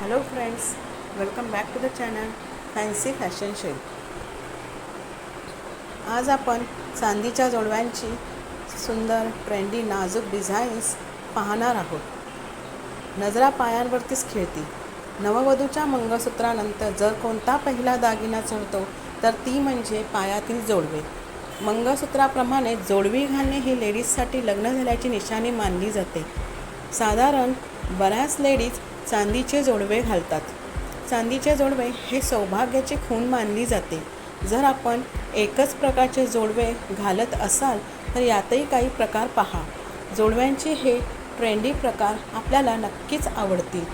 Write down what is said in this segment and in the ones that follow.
Hello friends welcome back to the channel fancy fashion show आज आपण चांदीच्या जोडव्यांची सुंदर ट्रेंडी नाजूक डिझाईन्स पाहणार आहोत. नजरा पायांवरतीच खेळती. नववधूच्या मंगळसूत्रानंतर जर कोणता पहिला दागिना चढतो तर ती म्हणजे पायातील जोडवे. मंगळसूत्राप्रमाणे जोडवी घालणे ही लेडीजसाठी लग्न झाल्याची निशाणी मानली जाते. साधारण बऱ्याच लेडीज चांदीचे जोडवे घालतात. चांदीचे जोडवे हे सौभाग्याची खूण मानली जाते. जर आपण एकच प्रकारचे जोडवे घालत असाल तर यातही काही प्रकार पहा. जोडव्यांचे हे ट्रेंडी प्रकार आपल्याला नक्कीच आवडतील.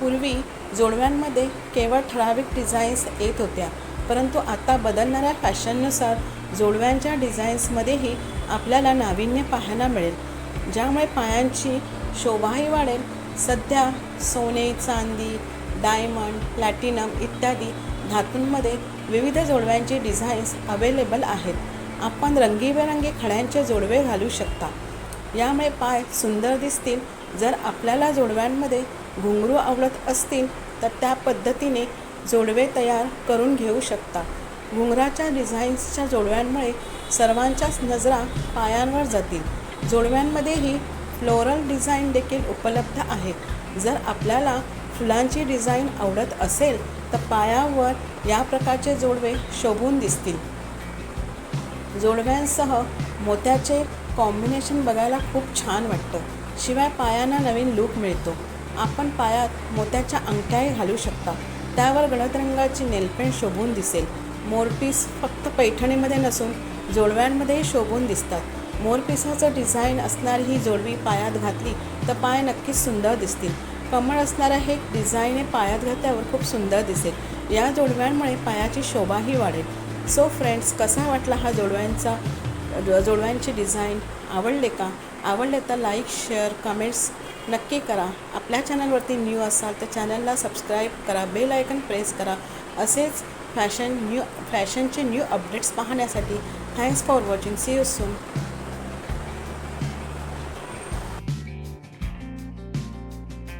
पूर्वी जोडव्यांमध्ये केवळ ठराविक डिझाईन्स येत होत्या परंतु आता बदलणाऱ्या फॅशननुसार जोडव्यांच्या डिझाईन्समध्येही आपल्याला नाविन्य पाहायला मिळेल. ज्यामुळे पायांची शोभाही वाढेल सध्या सोने चांदी डायमंड प्लॅटिनम इत्यादी धातूंमध्ये विविध जोडव्यांचे डिझाईन्स अवेलेबल आहेत. आपण रंगीबेरंगी खड्यांचे जोडवे घालू शकता. यामुळे पाय सुंदर दिसतील. जर आपल्याला जोडव्यांमध्ये घुंगरू आवडत असतील तर त्या पद्धतीने जोडवे तयार करून घेऊ शकता. घुंगराच्या डिझाईन्सच्या जोडव्यांमुळे सर्वांच्याच नजरा पायांवर जातील. जोडव्यांमध्येही फ्लोरल डिझाईन देखील उपलब्ध आहेत जर आपल्याला फुलांची डिझाईन आवडत असेल तर पायावर या प्रकारचे जोडवे शोभून दिसतील. जोडव्यांसह मोत्याचे कॉम्बिनेशन बघायला खूप छान वाटतं. शिवाय पायांना नवीन लूक मिळतो. आपण पायात मोत्याच्या अंगठ्याही घालू शकता. त्यावर गडद रंगाची नेलपेंट शोभून दिसेल. मोरपीस फक्त पैठणीमध्ये नसून जोडव्यांमध्येही शोभून दिसतात. मोरपिसाचं डिझाईन असणारी ही जोडवी पायात घातली तर पाय नक्कीच सुंदर दिसतील. कमळ असणारं हे डिझाईन हे पायात घातल्यावर खूप सुंदर दिसेल. या जोडव्यांमुळे पायाची शोभाही वाढेल. सो फ्रेंड्स कसा वाटला हा जोडव्यांचा जोडव्यांची डिझाईन? आवडले का? आवडले तर लाईक शेअर कमेंट्स नक्की करा. आपल्या चॅनलवरती न्यू असाल तर चॅनलला सबस्क्राईब करा. बेल आयकन प्रेस करा. असेच फॅशन न्यू फॅशनचे न्यू अपडेट्स पाहण्यासाठी thanks for watching see you soon